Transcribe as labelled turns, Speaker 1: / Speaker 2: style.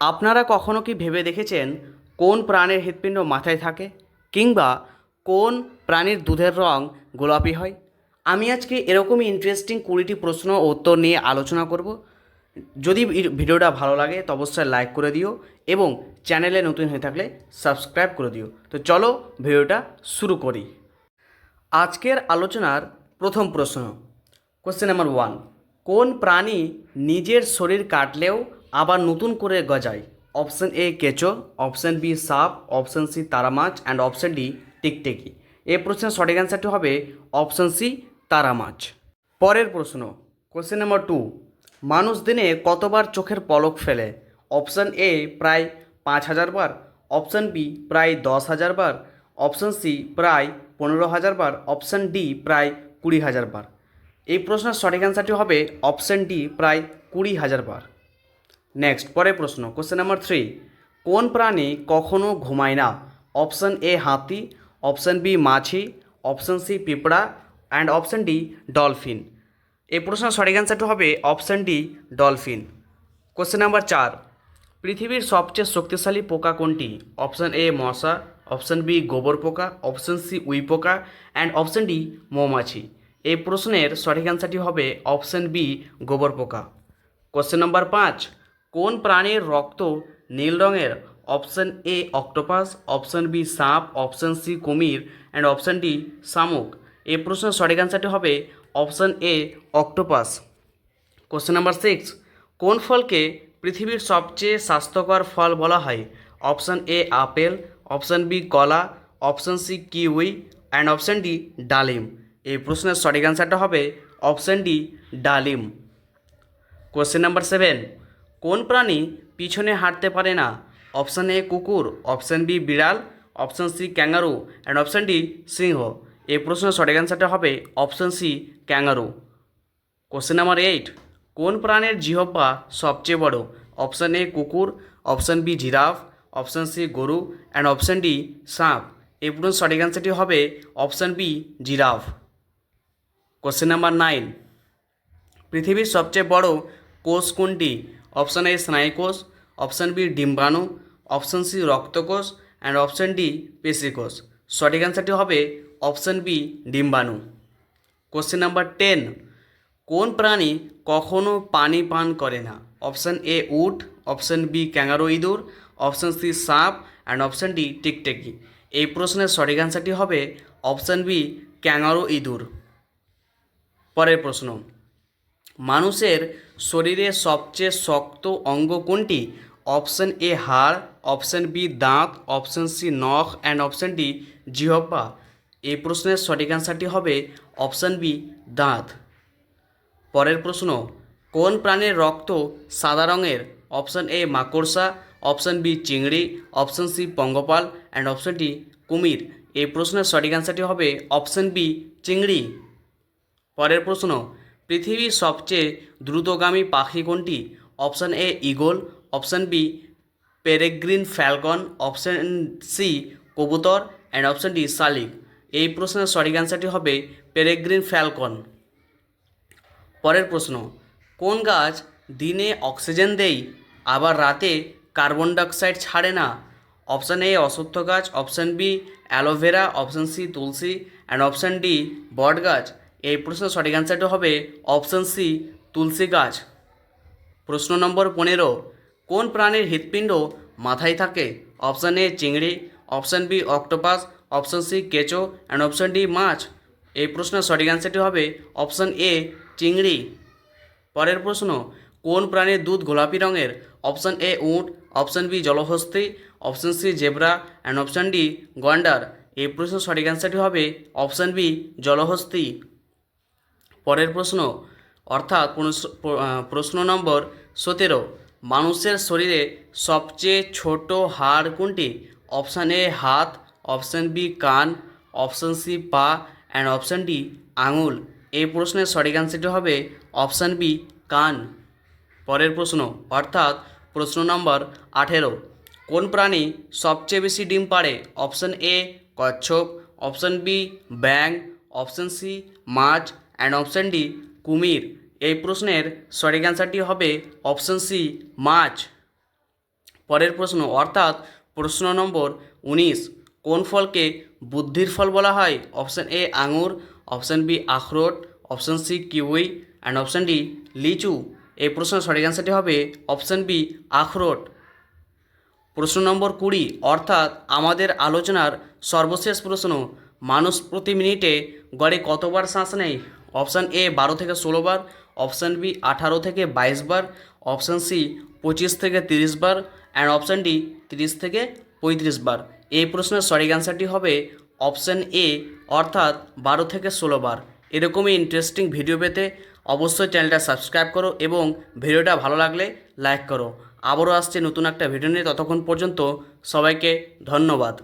Speaker 1: আপনারা কখনো কি ভেবে দেখেছেন কোন প্রাণীর হৃৎপিণ্ড মাথায় থাকে কিংবা কোন প্রাণীর দুধের রং গোলাপি হয়? আমি আজকে এরকমই ইন্টারেস্টিং কুড়িটি প্রশ্ন ও উত্তর নিয়ে আলোচনা করব। যদি ভিডিওটা ভালো লাগে, তো অবশ্যই লাইক করে দিও এবং চ্যানেলে নতুন হয়ে থাকলে সাবস্ক্রাইব করে দিও। তো চলো ভিডিওটা শুরু করি। আজকের আলোচনার প্রথম প্রশ্ন কোশ্চেন নাম্বার ওয়ান কোন প্রাণী নিজের শরীর কাটলেও আবার নতুন করে গজায় অপশন এ কেঁচো, অপশন বি সাপ, অপশন সি তারামাছ অ্যান্ড অপশন ডি টিকটিকি। এ প্রশ্নের সঠিক অ্যান্সারটি হবে অপশন সি তারামাছ পরের প্রশ্ন কোশ্চেন নাম্বার টু মানুষ দিনে কতবার চোখের পলক ফেলে? অপশন এ প্রায় পাঁচ হাজার বার, অপশন বি প্রায় দশ হাজার বার, অপশন সি প্রায় পনেরো হাজার বার, অপশন ডি প্রায় কুড়ি হাজার বার। এই প্রশ্নের সঠিক অ্যান্সারটি হবে অপশন ডি প্রায় কুড়ি হাজার বার। নেক্সট পরের প্রশ্ন কোশ্চেন নাম্বার থ্রি কোন প্রাণী কখনো ঘুমায় না? অপশন এ হাতি অপশন বি মাছি অপশন সি পিঁপড়া অ্যান্ড অপশন ডি ডলফিন এই প্রশ্নের সঠিক অ্যান্সারটি হবে option D dolphin question number চার, পৃথিবীর সবচেয়ে শক্তিশালী পোকা কোনটি? অপশন এ মশা অপশন বি গোবর পোকা অপশন সি উই পোকা অ্যান্ড অপশন ডি মৌমাছি. এই প্রশ্নের সঠিক অ্যান্সারটি হবে অপশন বি গোবর পোকা. কোশ্চেন নম্বর পাঁচ কোন প্রাণীর রক্ত নীল রঙের? Option A octopus, option B সাপ, অপশন সি কুমির অ্যান্ড অপশন ডি শামুক। এ প্রশ্নের সঠিক অ্যান্সারটি হবে option A octopus. Question number six কোন ফলকে পৃথিবীর সবচেয়ে স্বাস্থ্যকর ফল বলা হয়? Option A apple, option B কলা, option C kiwi and option D ডালিম। এই প্রশ্নের সঠিক অ্যান্সারটা হবে অপশন ডি ডালিম। কোশ্চেন নাম্বার সেভেন কোন প্রাণী পিছনে হাঁটতে পারে না? অপশান এ কুকুর, অপশান বি বিড়াল, option C kangaroo and option D সিংহ। এই প্রশ্নের সঠিক অ্যান্সারটা হবে option C kangaroo. Question number eight কোন প্রাণের জিহ্বা সবচেয়ে বড়? অপশান এ কুকুর, option B giraffe, option C গরু অ্যান্ড অপশান ডি সাপ। এই প্রশ্নের সঠিক অ্যান্সারটি হবে option B giraffe. Question number nine পৃথিবীর সবচেয়ে বড় কোষ কোনটি? অপশান এ স্নায়ুকোষ, অপশান বি ডিম্বাণু, অপশান সি রক্তকোষ অ্যান্ড অপশান ডি পেশিকোষ। সঠিক অ্যান্সারটি হবে অপশান বি ডিম্বাণু। কোশ্চেন নাম্বার টেন কোন প্রাণী কখনো পানি পান করে না? অপশান এ উট, অপশান বি ক্যাঙ্গারো ইঁদুর, অপশান সি সাপ অ্যান্ড অপশান ডি টিকটেকি। এই প্রশ্নের সঠিক অ্যান্সারটি হবে অপশান বি ক্যাঙ্গারো ইঁদুর। পরের প্রশ্ন মানুষের শরীরে সবচেয়ে শক্ত অঙ্গ কোনটি? অপশন এ হাড়, অপশন বি দাঁত, অপশন সি নখ অ্যান্ড অপশন ডি জিহ্বা। এই প্রশ্নের সঠিক অ্যান্সারটি হবে অপশন বি দাঁত। পরের প্রশ্ন, কোন প্রাণীর রক্ত সাদা রঙের? অপশন এ মাকড়সা, অপশন বি চিংড়ি, অপশন সি পঙ্গপাল অ্যান্ড অপশন ডি কুমির। এই প্রশ্নের সঠিক অ্যান্সারটি হবে অপশন বি চিংড়ি। পরের প্রশ্ন পৃথিবীর সবচেয়ে দ্রুতগামী পাখি কোনটি? Option A, eagle, option B, peregrine falcon, option C, কবুতর অ্যান্ড অপশান ডি, শালিক। এই প্রশ্নের সঠিক অ্যান্সারটি হবে পেরেগ্রিন ফ্যালকন। পরের প্রশ্ন, কোন গাছ দিনে অক্সিজেন দেয়, আবার রাতে কার্বন ডাইঅক্সাইড ছাড়ে না? অপশান এ, অশ্বত্থ গাছ, option B, aloe vera, option C, Tulsi and option D, বট গাছ। এই প্রশ্নের সঠিক অ্যান্সারটি হবে অপশান সি তুলসী গাছ। প্রশ্ন নম্বর পনেরো, কোন প্রাণীর হৃৎপিণ্ড মাথায় থাকে? অপশান এ চিংড়ি option B octopus option C কেঁচো অ্যান্ড অপশান ডি মাছ। এই প্রশ্নের সঠিক অ্যান্সারটি হবে অপশান এ চিংড়ি। পরের প্রশ্ন, কোন প্রাণীর দুধ গোলাপি রঙের? অপশান এ উট option B জলহস্তি option C zebra and option D গন্ডার। এই প্রশ্নের সঠিক অ্যান্সারটি হবে অপশান বি জলহস্তি। পরের প্রশ্ন, অর্থাৎ প্রশ্ন- নম্বর সতেরো, মানুষের শরীরে সবচেয়ে ছোট হাড় কোনটি? অপশান এ হাত, অপশান বি কান, অপশান সি পা অ্যান্ড অপশান ডি আঙুল। এই প্রশ্নের সঠিক অ্যান্সারটি হবে অপশান বি কান। পরের প্রশ্ন, অর্থাৎ প্রশ্ন নম্বর আঠেরো, কোন প্রাণী সবচেয়ে বেশি ডিম পাড়ে? অপশান এ কচ্ছপ, অপশান বি ব্যাং অপশান সি মাছ অ্যান্ড অপশান ডি কুমির। এই প্রশ্নের সঠিক অ্যান্সারটি হবে অপশান সি মাছ। পরের প্রশ্ন, অর্থাৎ প্রশ্ন নম্বর উনিশ, কোন ফলকে বুদ্ধির ফল বলা হয়? অপশান এ আঙুর অপশান বি আখরোট option C kiwi and option D লিচু। এই প্রশ্নের সঠিক অ্যান্সারটি হবে অপশান বি আখরোট। প্রশ্ন নম্বর কুড়ি, অর্থাৎ আমাদের আলোচনার সর্বশেষ প্রশ্ন, মানুষ প্রতি মিনিটে গড়ে কতবার শ্বাস নেয়? অপশান এ বারো থেকে ষোলো বার, অপশান বি আঠারো থেকে বাইশ বার, অপশান সি পঁচিশ থেকে তিরিশ বার অ্যান্ড অপশান ডি তিরিশ থেকে পঁয়ত্রিশ বার। এই প্রশ্নের সঠিক অ্যান্সারটি হবে অপশান এ, অর্থাৎ বারো থেকে ষোলো বার। এরকমই ইন্টারেস্টিং ভিডিও পেতে অবশ্যই চ্যানেলটা সাবস্ক্রাইব করো এবং ভিডিওটা ভালো লাগলে লাইক করো। আবারও আসছে নতুন একটা ভিডিও নিয়ে, ততক্ষণ পর্যন্ত সবাইকে ধন্যবাদ।